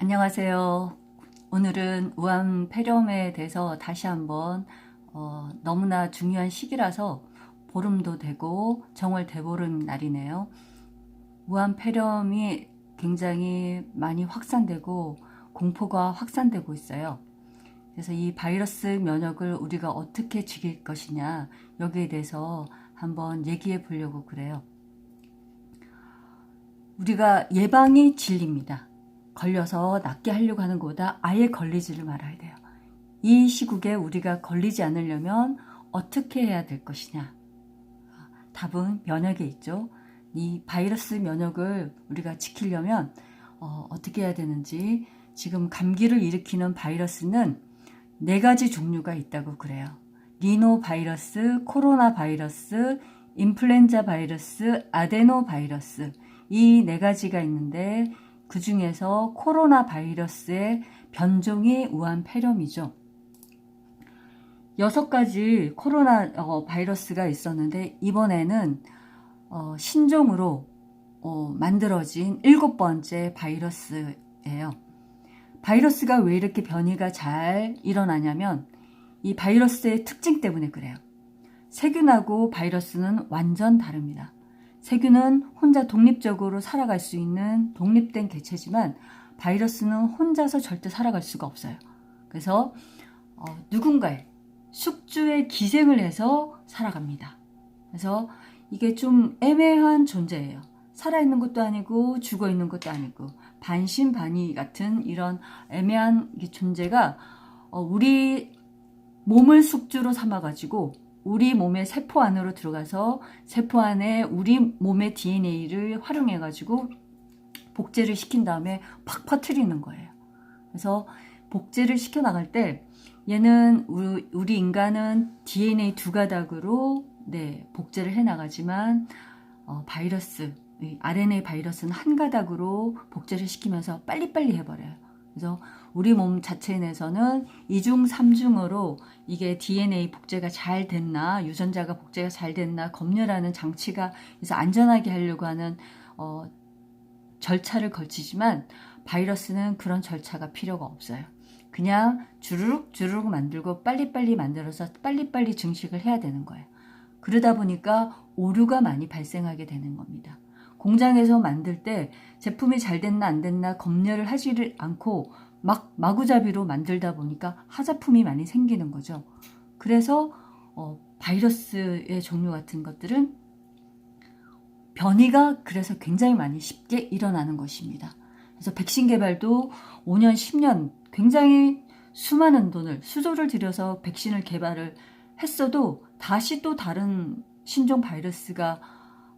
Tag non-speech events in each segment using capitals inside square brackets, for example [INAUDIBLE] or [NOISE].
안녕하세요. 오늘은 우한 폐렴에 대해서 다시 한번 어, 너무나 중요한 시기라서 보름도 되고 정월 대보름 날이네요. 우한 폐렴이 굉장히 많이 확산되고 공포가 확산되고 있어요. 그래서 이 바이러스 면역을 우리가 어떻게 죽일 것이냐 여기에 대해서 한번 얘기해 보려고 그래요. 우리가 예방이 진리입니다. 걸려서 낫게 하려고 하는 것보다 아예 걸리지를 말아야 돼요. 이 시국에 우리가 걸리지 않으려면 어떻게 해야 될 것이냐? 답은 면역에 있죠. 이 바이러스 면역을 우리가 지키려면 어, 떻게 해야 되는지 지금 감기를 일으키는 바이러스는 네 가지 종류가 있다고 그래요. 리노 바이러스, 코로나 바이러스, 인플루엔자 바이러스, 아데노 바이러스 이 네 가지가 있는데 그 중에서 코로나 바이러스의 변종이 우한 폐렴이죠. 여섯 가지 코로나 어, 바이러스가 있었는데 이번에는 어, 신종으로 어, 만들어진 일곱 번째 바이러스예요. 바이러스가 왜 이렇게 변이가 잘 일어나냐면 이 바이러스의 특징 때문에 그래요. 세균하고 바이러스는 완전 다릅니다. 세균은 혼자 독립적으로 살아갈 수 있는 독립된 개체지만 바이러스는 혼자서 절대 살아갈 수가 없어요. 그래서 어, 누군가의 숙주의 기생을 해서 살아갑니다. 그래서 이게 좀 애매한 존재예요. 살아있는 것도 아니고 죽어 있는 것도 아니고 반신반의 같은 이런 애매한 존재가 어, 우리 몸을 숙주로 삼아가지고 우리 몸의 세포 안으로 들어가서 세포 안에 우리 몸의 DNA를 활용해 가지고 복제를 시킨 다음에 팍 퍼트리는 거예요. 그래서 복제를 시켜 나갈 때 얘는 우리 인간은 DNA 두 가닥으로 네, 복제를 해 나가지만 어, 바이러스 RNA 바이러스는 한 가닥으로 복제를 시키면서 빨리빨리 해버려요. 그래서 우리 몸 자체 내에서는 2중, 3중으로 이게 DNA 복제가 잘 됐나, 유전자가 복제가 잘 됐나 검열하는 장치가 그래서 안전하게 하려고 하는 어, 절차를 걸치지만 바이러스는 그런 절차가 필요가 없어요. 그냥 주르륵 주르륵 만들고 빨리빨리 만들어서 빨리빨리 증식을 해야 되는 거예요. 그러다 보니까 오류가 많이 발생하게 되는 겁니다. 공장에서 만들 때 제품이 잘 됐나 안 됐나 검열을 하지를 않고 막 마구잡이로 만들다 보니까 하자품이 많이 생기는 거죠. 그래서 어, 바이러스의 종류 같은 것들은 변이가 그래서 굉장히 많이 쉽게 일어나는 것입니다. 그래서 백신 개발도 5년, 10년 굉장히 수많은 돈을 수조를 들여서 백신을 개발을 했어도 다시 또 다른 신종 바이러스가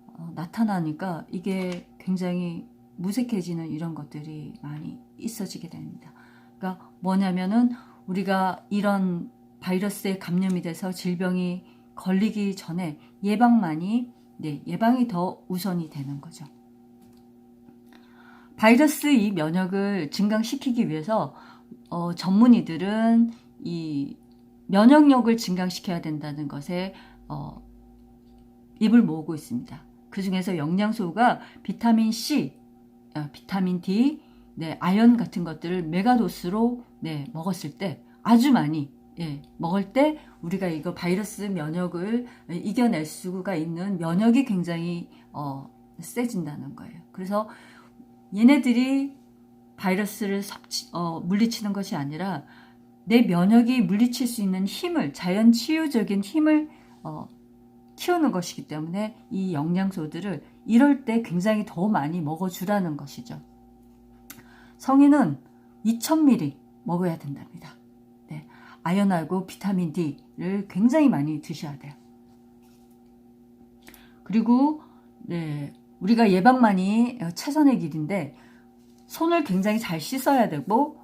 어, 나타나니까 이게 굉장히 무색해지는 이런 것들이 많이 있어지게 됩니다. 그러니까 뭐냐면은 우리가 이런 바이러스에 감염이 돼서 질병이 걸리기 전에 예방만이 네, 예방이 더 우선이 되는 거죠. 바이러스 이 면역을 증강시키기 위해서 어, 전문의들은 이 면역력을 증강시켜야 된다는 것에 어, 입을 모으고 있습니다. 그 중에서 영양소가 비타민 C, 어, 비타민 D, 네, 아연 같은 것들을 메가도스로 네, 먹었을 때 아주 많이 예, 먹을 때 우리가 이거 바이러스 면역을 이겨낼 수가 있는 면역이 굉장히 어, 세진다는 거예요. 그래서 얘네들이 바이러스를 섭치, 어, 물리치는 것이 아니라 내 면역이 물리칠 수 있는 힘을 자연 치유적인 힘을 어, 키우는 것이기 때문에 이 영양소들을 이럴 때 굉장히 더 많이 먹어주라는 것이죠. 성인은 2000ml 먹어야 된답니다. 네, 아연하고 비타민 D를 굉장히 많이 드셔야 돼요. 그리고 네, 우리가 예방만이 최선의 길인데 손을 굉장히 잘 씻어야 되고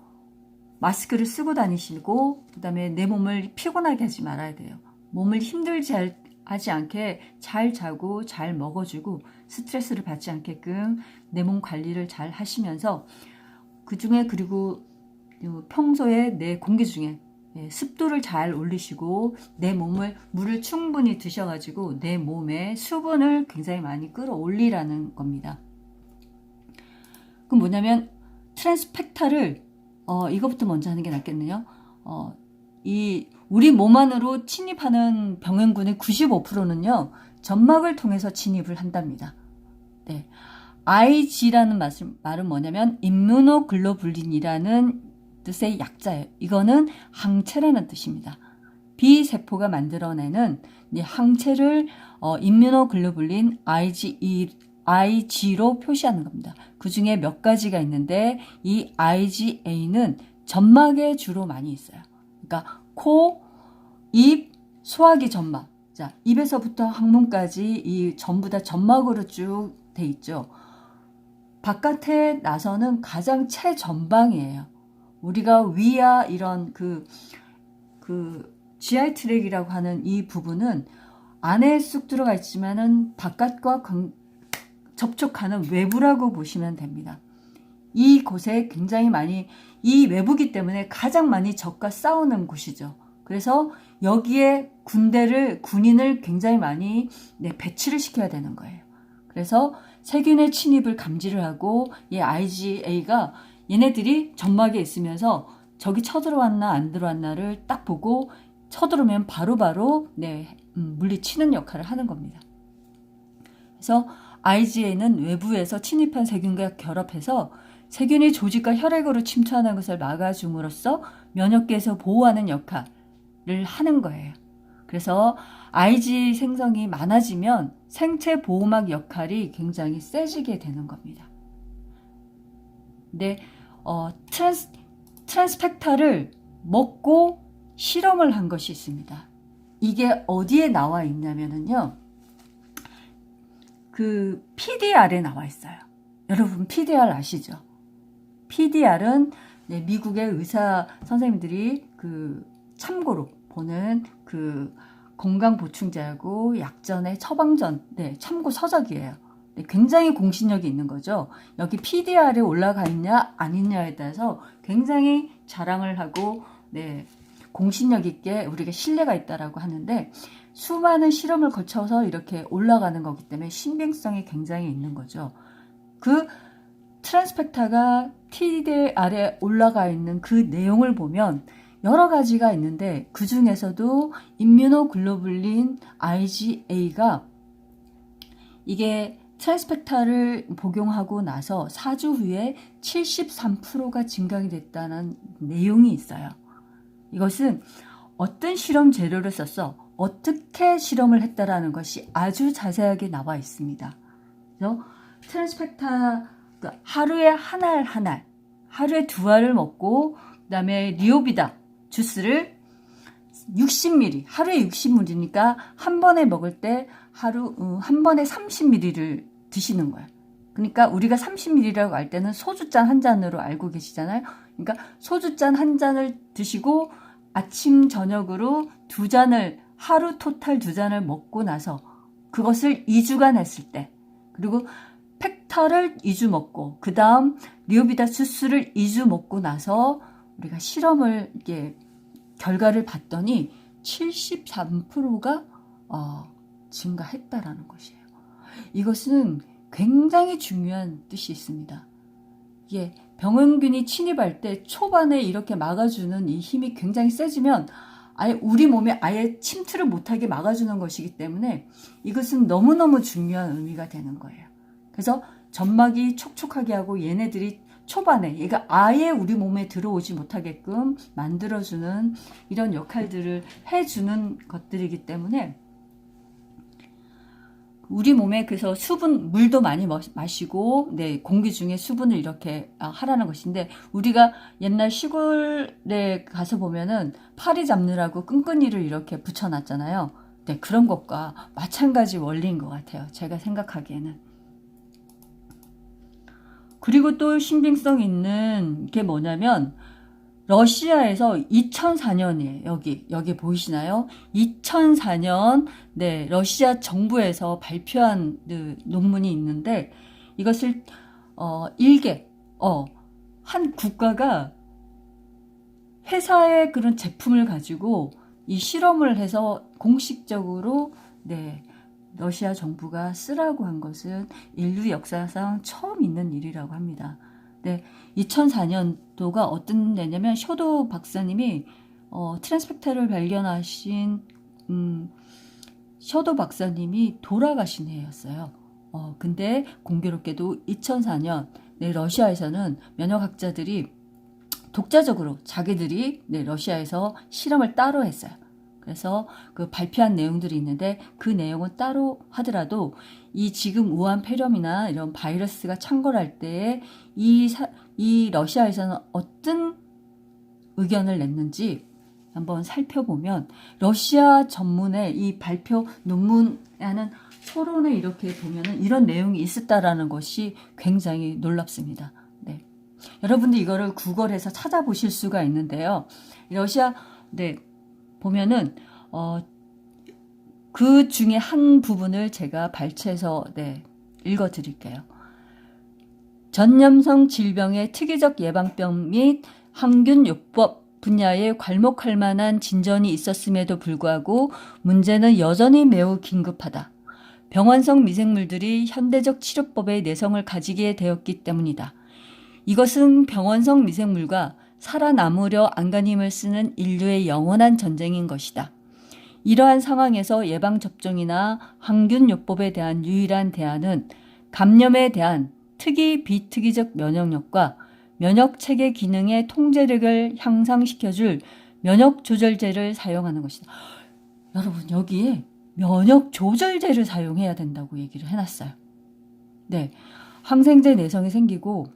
마스크를 쓰고 다니시고 그다음에 내 몸을 피곤하게 하지 말아야 돼요. 몸을 힘들지 하지 않게 잘 자고 잘 먹어주고 스트레스를 받지 않게끔 내 몸 관리를 잘 하시면서 그 중에 그리고 평소에 내 공기 중에 예, 습도를 잘 올리시고 내 몸을 물을 충분히 드셔가지고 내 몸에 수분을 굉장히 많이 끌어올리라는 겁니다. 그 뭐냐면 트랜스펙타를 어, 이거부터 먼저 하는 게 낫겠네요. 어, 이 우리 몸 안으로 침입하는 병원군의 95%는요 점막을 통해서 침입을 한답니다. 네, Ig라는 말은, 뭐냐면 임무노글로불린이라는 뜻의 약자예요. 이거는 항체라는 뜻입니다. B 세포가 만들어내는 이 항체를 어, 임무노글로불린 IgE, Ig로 표시하는 겁니다. 그 중에 몇 가지가 있는데 이 IgA는 점막에 주로 많이 있어요. 그러니까 코, 입, 소화기 점막. 자, 입에서부터 항문까지 이 전부 다 점막으로 쭉 돼 있죠. 바깥에 나서는 가장 최전방이에요. 우리가 위야 이런 그, 그, GI 트랙이라고 하는 이 부분은 안에 쑥 들어가 있지만은 바깥과 건- 접촉하는 외부라고 보시면 됩니다. 이 곳에 굉장히 많이 이 외부기 때문에 가장 많이 적과 싸우는 곳이죠. 그래서 여기에 군대를 군인을 굉장히 많이 네, 배치를 시켜야 되는 거예요. 그래서 세균의 침입을 감지를 하고 이 IgA가 얘네들이 점막에 있으면서 저기 쳐들어왔나 안 들어왔나를 딱 보고 쳐들어오면 바로바로 네, 음, 물리치는 역할을 하는 겁니다. 그래서 IgA는 외부에서 침입한 세균과 결합해서 세균이 조직과 혈액으로 침투하는 것을 막아줌으로써 면역계에서 보호하는 역할을 하는 거예요. 그래서 IG 생성이 많아지면 생체 보호막 역할이 굉장히 세지게 되는 겁니다. 근데 어, 트랜스, 트랜스펙타를 먹고 실험을 한 것이 있습니다. 이게 어디에 나와 있냐면은요. 그 PDR에 나와 있어요. 여러분 PDR 아시죠? PDR은 네, 미국의 의사 선생님들이 그 참고로 보는 그 건강 보충제하고 약전의 처방전 네, 참고 서적이에요. 네, 굉장히 공신력이 있는 거죠. 여기 PDR에 올라가 있냐 아니냐에 따라서 굉장히 자랑을 하고 네, 공신력 있게 우리가 신뢰가 있다라고 하는데 수많은 실험을 거쳐서 이렇게 올라가는 거기 때문에 신빙성이 굉장히 있는 거죠. 그 트랜스펙타가 TDR에 올라가 있는 그 내용을 보면 여러 가지가 있는데 그 중에서도 임뮤노글로불린 IgA가 이게 트랜스펙타를 복용하고 나서 4주 후에 73%가 증강이 됐다는 내용이 있어요. 이것은 어떤 실험 재료를 썼어, 어떻게 실험을 했다라는 것이 아주 자세하게 나와 있습니다. 그래서 트랜스펙타 그 하루에 한 알 한 알, 하루에 두 알을 먹고 그다음에 리오비다 주스를 60ml, 하루에 60ml니까 한 번에 먹을 때 하루 어, 한 번에 30ml를 드시는 거예요. 그러니까 우리가 30ml라고 할 때는 소주잔 한 잔으로 알고 계시잖아요. 그러니까 소주잔 한 잔을 드시고 아침 저녁으로 두 잔을 하루 토탈 두 잔을 먹고 나서 그것을 2주간 했을 때 그리고 팩타를 2주 먹고 그 다음 리오비다 주스를 2주 먹고 나서 우리가 실험을 이게 결과를 봤더니 73%가 어, 증가했다라는 것이에요. 이것은 굉장히 중요한 뜻이 있습니다. 이게 병원균이 침입할 때 초반에 이렇게 막아주는 이 힘이 굉장히 세지면 아예 우리 몸에 아예 침투를 못하게 막아주는 것이기 때문에 이것은 너무너무 중요한 의미가 되는 거예요. 그래서 점막이 촉촉하게 하고 얘네들이 초반에 얘가 아예 우리 몸에 들어오지 못하게끔 만들어주는 이런 역할들을 해주는 것들이기 때문에 우리 몸에 그래서 수분 물도 많이 마시고 네 공기 중에 수분을 이렇게 아, 하라는 것인데 우리가 옛날 시골에 가서 보면은 파리 잡느라고 끈끈이를 이렇게 붙여놨잖아요. 네 그런 것과 마찬가지 원리인 것 같아요. 제가 생각하기에는. 그리고 또 신빙성 있는 게 뭐냐면 러시아에서 2004년이에요. 여기 여기 보이시나요? 2004년 네 러시아 정부에서 발표한 그 논문이 있는데 이것을 어 일개 어한 국가가 회사의 그런 제품을 가지고 이 실험을 해서 공식적으로 네 러시아 정부가 쓰라고 한 것은 인류 역사상 처음 있는 일이라고 합니다. 네, 2004년도가 어떤 데냐면 쇼도 박사님이 어, 트랜스펙타를 발견하신 음, 셔도 박사님이 돌아가신 해였어요. 어, 근데 공교롭게도 2004년 네, 러시아에서는 면역학자들이 독자적으로 자기들이 네, 러시아에서 실험을 따로 했어요. 그래서 그 발표한 내용들이 있는데 그 내용은 따로 하더라도 이 지금 우한 폐렴이나 이런 바이러스가 창궐할 때에 이, 사, 이 러시아에서는 어떤 의견을 냈는지 한번 살펴보면 러시아 전문의 이 발표 논문에는 토론에 이렇게 보면은 이런 내용이 있었다라는 것이 굉장히 놀랍습니다. 네. 여러분들 이거를 구글에서 찾아보실 수가 있는데요. 러시아 네 보면은 어, 그 중에 한 부분을 제가 발췌해서 네 읽어 드릴게요. 전염성 질병의 특이적 예방병 및 항균요법 분야에 괄목할 만한 진전이 있었음에도 불구하고 문제는 여전히 매우 긴급하다. 병원성 미생물들이 현대적 치료법의 내성을 가지게 되었기 때문이다. 이것은 병원성 미생물과 살아남으려 안간힘을 쓰는 인류의 영원한 전쟁인 것이다. 이러한 상황에서 예방접종이나 항균요법에 대한 유일한 대안은 감염에 대한 특이 비특이적 면역력과 면역 체계 기능의 통제력을 향상시켜줄 면역 조절제를 사용하는 것이다. 여러분, 여기에 면역 조절제를 사용해야 된다고 얘기를 해놨어요. 네. 항생제 내성이 생기고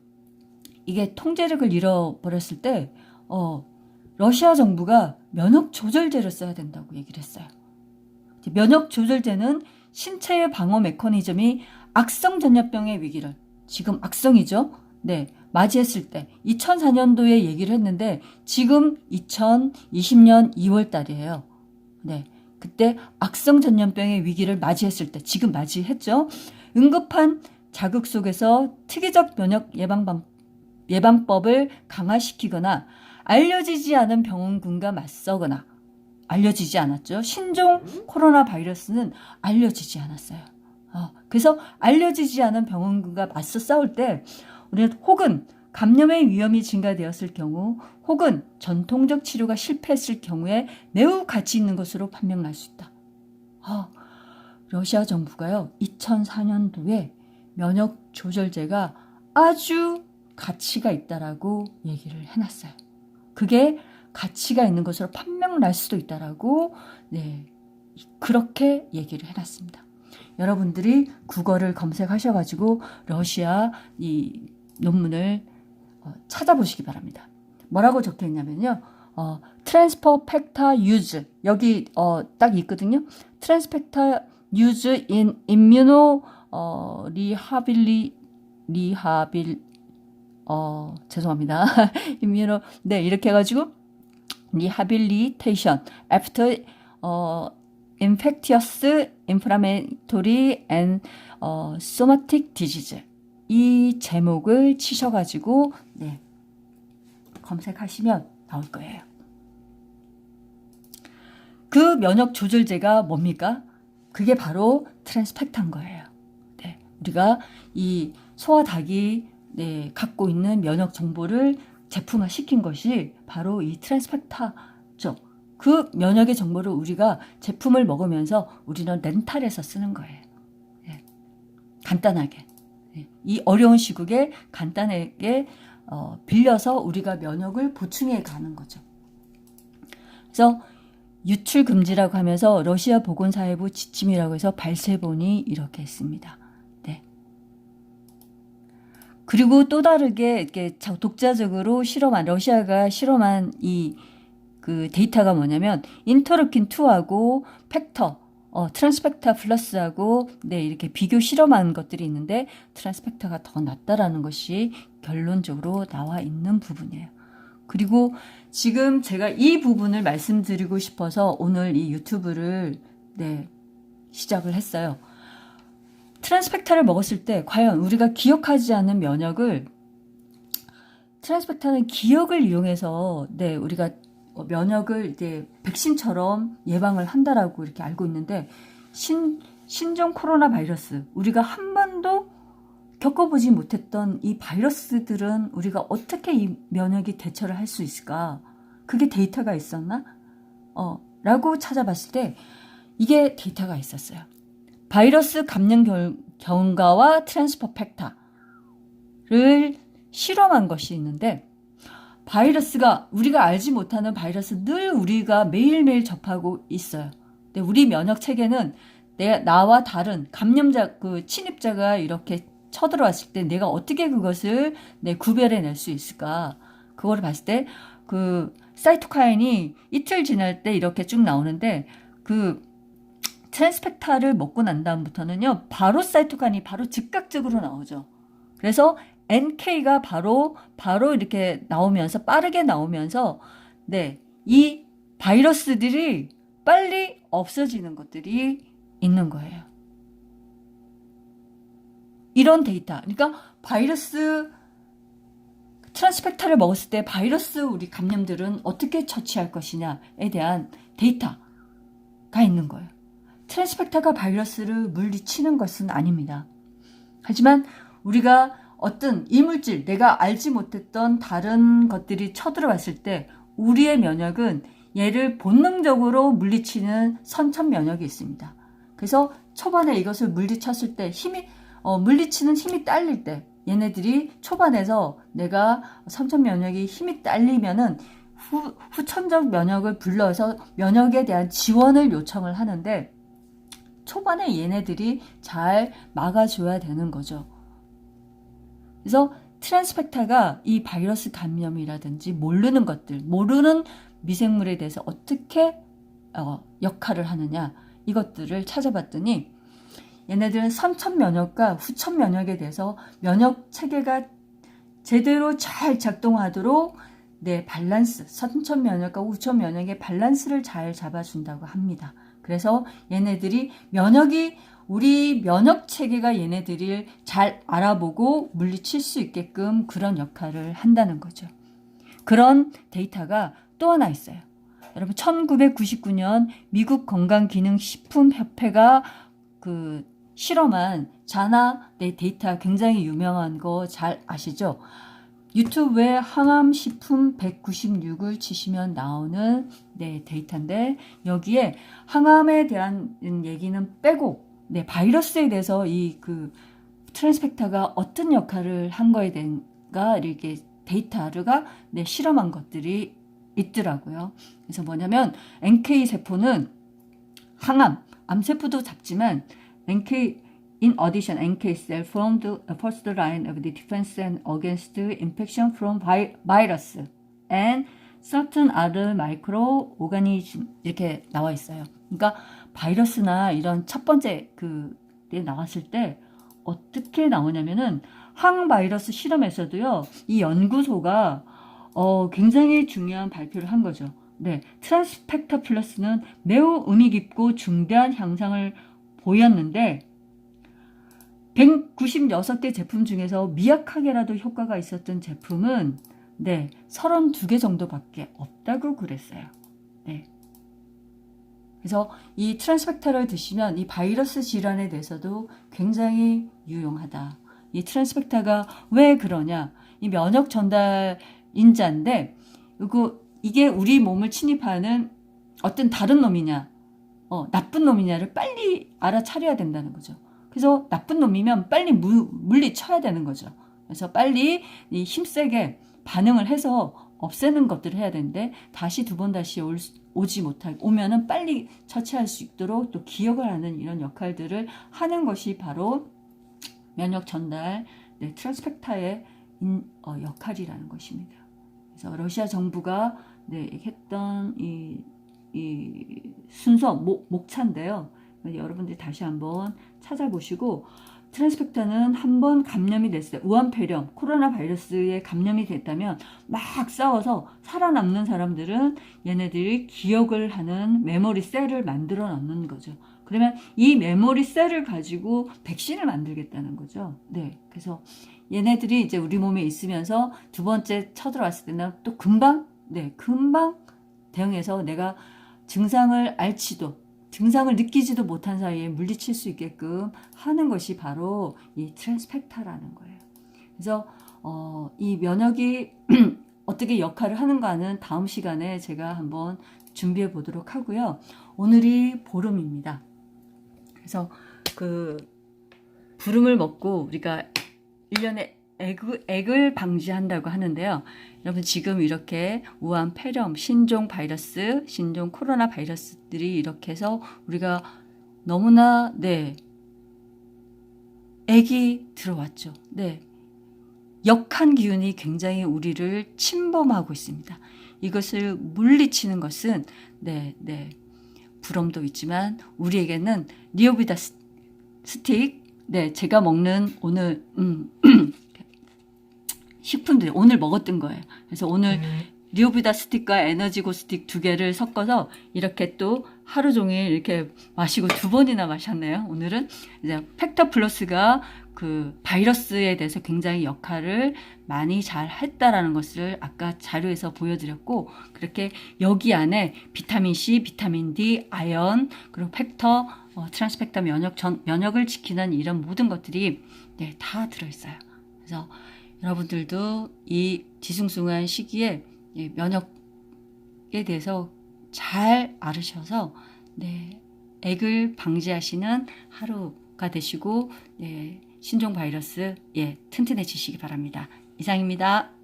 이게 통제력을 잃어버렸을 때, 어, 러시아 정부가 면역 조절제를 써야 된다고 얘기를 했어요. 면역 조절제는 신체의 방어 메커니즘이 악성 전염병의 위기를, 지금 악성이죠? 네. 맞이했을 때 2004년도에 얘기를 했는데 지금 2020년 2월 달이에요. 네. 그때 악성 전염병의 위기를 맞이했을 때 지금 맞이했죠. 응급한 자극 속에서 특이적 면역 예방 방, 예방법을 강화시키거나 알려지지 않은 병원군과 맞서거나 알려지지 않았죠. 신종 코로나 바이러스는 알려지지 않았어요. 어, 그래서 알려지지 않은 병원군과 맞서 싸울 때 우리는 혹은 감염의 위험이 증가되었을 경우 혹은 전통적 치료가 실패했을 경우에 매우 가치 있는 것으로 판명날 수 있다. 아, 러시아 정부가요, 2004년도에 면역 조절제가 아주 가치가 있다라고 얘기를 해놨어요. 그게 가치가 있는 것으로 판명 날 수도 있다라고, 네, 그렇게 얘기를 해놨습니다. 여러분들이 국어를 검색하셔가지고 러시아 이 논문을 어, 찾아보시기 바랍니다. 뭐라고 적혀 있냐면요. 어, 트랜스퍼 팩터 유즈 여기 어, 딱 있거든요. 트랜스펙터 유즈 인 임뮤노 어, 리하빌리 리하빌 어 죄송합니다. [LAUGHS] 임뮤노 네 이렇게 해가지고 리하빌리테이션 after 어 infectious inflammatory and 어, somatic disease 이 제목을 치셔가지고 네, 검색하시면 나올 거예요. 그 면역 조절제가 뭡니까? 그게 바로 트랜스펙트한 거예요. 네, 우리가 이 소와 닭이 네, 갖고 있는 면역 정보를 제품화 시킨 것이 바로 이 트랜스펙타죠. 그 면역의 정보를 우리가 제품을 먹으면서 우리는 렌탈해서 쓰는 거예요. 네, 간단하게. 이 어려운 시국에 간단하게 어, 빌려서 우리가 면역을 보충해 가는 거죠. 그래서 유출 금지라고 하면서 러시아 보건사회부 지침이라고 해서 발세본이 이렇게 했습니다. 네. 그리고 또 다르게 이렇게 독자적으로 실험한 러시아가 실험한 이 그 데이터가 뭐냐면 인터루킨 2하고 팩터 어, 트랜스펙타 플러스하고 네, 이렇게 비교 실험한 것들이 있는데 트랜스펙타가 더 낫다라는 것이 결론적으로 나와 있는 부분이에요. 그리고 지금 제가 이 부분을 말씀드리고 싶어서 오늘 이 유튜브를 네, 시작을 했어요. 트랜스펙타를 먹었을 때 과연 우리가 기억하지 않은 면역을 트랜스펙타는 기억을 이용해서 네, 우리가 어, 면역을 이제 백신처럼 예방을 한다라고 이렇게 알고 있는데 신 신종 코로나 바이러스 우리가 한 번도 겪어보지 못했던 이 바이러스들은 우리가 어떻게 이 면역이 대처를 할 수 있을까? 그게 데이터가 있었나? 어, 라고 찾아봤을 때 이게 데이터가 있었어요. 바이러스 감염 결, 결과와 트랜스퍼 팩터를 실험한 것이 있는데 바이러스가 우리가 알지 못하는 바이러스 늘 우리가 매일매일 접하고 있어요. 근데 우리 면역 체계는 내 나와 다른 감염자 그 침입자가 이렇게 쳐들어왔을 때 내가 어떻게 그것을 내 구별해 낼 수 있을까? 그거를 봤을 때 그 사이토카인이 이틀 지날 때 이렇게 쭉 나오는데 그 트랜스펙타를 먹고 난 다음부터는요 바로 사이토카인이 바로 즉각적으로 나오죠. 그래서 NK가 바로 바로 이렇게 나오면서 빠르게 나오면서 네 이 바이러스들이 빨리 없어지는 것들이 있는 거예요. 이런 데이터. 그러니까 바이러스 트랜스펙타를 먹었을 때 바이러스 우리 감염들은 어떻게 처치할 것이냐에 대한 데이터가 있는 거예요. 트랜스펙타가 바이러스를 물리치는 것은 아닙니다. 하지만 우리가 어떤 이물질, 내가 알지 못했던 다른 것들이 쳐들어왔을 때 우리의 면역은 얘를 본능적으로 물리치는 선천 면역이 있습니다. 그래서 초반에 이것을 물리쳤을 때 힘이 어, 물리치는 힘이 딸릴 때 얘네들이 초반에서 내가 선천 면역이 힘이 딸리면은 후, 후천적 면역을 불러서 면역에 대한 지원을 요청을 하는데 초반에 얘네들이 잘 막아줘야 되는 거죠. 그래서 트랜스펙타가 이 바이러스 감염이라든지 모르는 것들, 모르는 미생물에 대해서 어떻게 어, 역할을 하느냐 이것들을 찾아봤더니 얘네들은 선천 면역과 후천 면역에 대해서 면역 체계가 제대로 잘 작동하도록 네, 밸런스, 선천 면역과 후천 면역의 밸런스를 잘 잡아준다고 합니다. 그래서 얘네들이 면역이 우리 면역 체계가 얘네들을 잘 알아보고 물리칠 수 있게끔 그런 역할을 한다는 거죠. 그런 데이터가 또 하나 있어요. 여러분 1999년 미국 건강기능식품협회가 그 실험한 자나 네 데이터 굉장히 유명한 거 잘 아시죠? 유튜브에 항암식품 196을 치시면 나오는 네 데이터인데 여기에 항암에 대한 얘기는 빼고 네 바이러스에 대해서 이 그 트랜스펙터가 어떤 역할을 한 거에 대한가 이렇게 데이터가 네 실험한 것들이 있더라고요. 그래서 뭐냐면 NK 세포는 항암, 암세포도 잡지만 NK In addition, NK cell formed the first line of the defense and against infection from vi- virus and certain other microorganism 이렇게 나와 있어요. 그러니까 바이러스나 이런 첫 번째 그게 나왔을 때 어떻게 나오냐면은 항바이러스 실험에서도요. 이 연구소가 어, 굉장히 중요한 발표를 한 거죠. 네, 트랜스펙터 플러스는 매우 의미 깊고 중대한 향상을 보였는데 196개 제품 중에서 미약하게라도 효과가 있었던 제품은 네, 32개 정도밖에 없다고 그랬어요. 네. 그래서 이 트랜스펙터를 드시면 이 바이러스 질환에 대해서도 굉장히 유용하다. 이 트랜스펙터가 왜 그러냐? 이 면역 전달 인자인데 이거 이게 우리 몸을 침입하는 어떤 다른 놈이냐, 어, 나쁜 놈이냐를 빨리 알아차려야 된다는 거죠. 그래서 나쁜 놈이면 빨리 무, 물리쳐야 되는 거죠. 그래서 빨리 이 힘세게 반응을 해서 없애는 것들을 해야 되는데 다시 두 번 다시 올, 오지 못하게 오면은 빨리 처치할 수 있도록 또 기억을 하는 이런 역할들을 하는 것이 바로 면역 전달 네, 트랜스펙타의 인, 어, 역할이라는 것입니다. 그래서 러시아 정부가 네, 했던 이, 이 순서 목, 목차인데요. 여러분들이 다시 한번 찾아보시고 트랜스펙터는 한번 감염이 됐을 때 우한폐렴 코로나 바이러스에 감염이 됐다면 막 싸워서 살아남는 사람들은 얘네들이 기억을 하는 메모리 셀을 만들어 놓는 거죠. 그러면 이 메모리 셀을 가지고 백신을 만들겠다는 거죠. 네. 그래서 얘네들이 이제 우리 몸에 있으면서 두 번째 쳐들어왔을 때는 또 금방, 네, 금방 대응해서 내가 증상을 알지도 증상을 느끼지도 못한 사이에 물리칠 수 있게끔 하는 것이 바로 이 트랜스펙타라는 거예요. 그래서 어, 이 면역이 [CLEARS THROAT] 어떻게 역할을 하는가는 다음 시간에 제가 한번 준비해 보도록 하고요. 오늘이 보름입니다. 그래서 그 부름을 먹고 우리가 1년에 액, 액을 방지한다고 하는데요. 여러분 지금 이렇게 우한 폐렴, 신종 바이러스, 신종 코로나 바이러스들이 이렇게 해서 우리가 너무나 네 액이 들어왔죠. 네. 역한 기운이 굉장히 우리를 침범하고 있습니다. 이것을 물리치는 것은 네, 네. 부럼도 있지만 우리에게는 리오비다 스- 스틱 네, 제가 먹는 오늘 음, [CLEARS THROAT] 식품들 오늘 먹었던 거예요. 그래서 오늘 리오비다 스틱과 에너지고 스틱 두 개를 섞어서 이렇게 또 하루 종일 이렇게 마시고 두 번이나 마셨네요. 오늘은 이제 팩터 플러스가 그 바이러스에 대해서 굉장히 역할을 많이 잘 했다라는 것을 아까 자료에서 보여드렸고 그렇게 여기 안에 비타민 C, 비타민 D, 아연 그리고 팩터, 어, 트랜스펙터 면역 전, 면역을 지키는 이런 모든 것들이 네, 다 들어있어요. 그래서 여러분들도 이 뒤숭숭한 시기에 이 면역에 대해서 잘 알으셔서 네, 액을 방지하시는 하루가 되시고 네, 신종 바이러스 예, 튼튼해지시기 바랍니다. 이상입니다.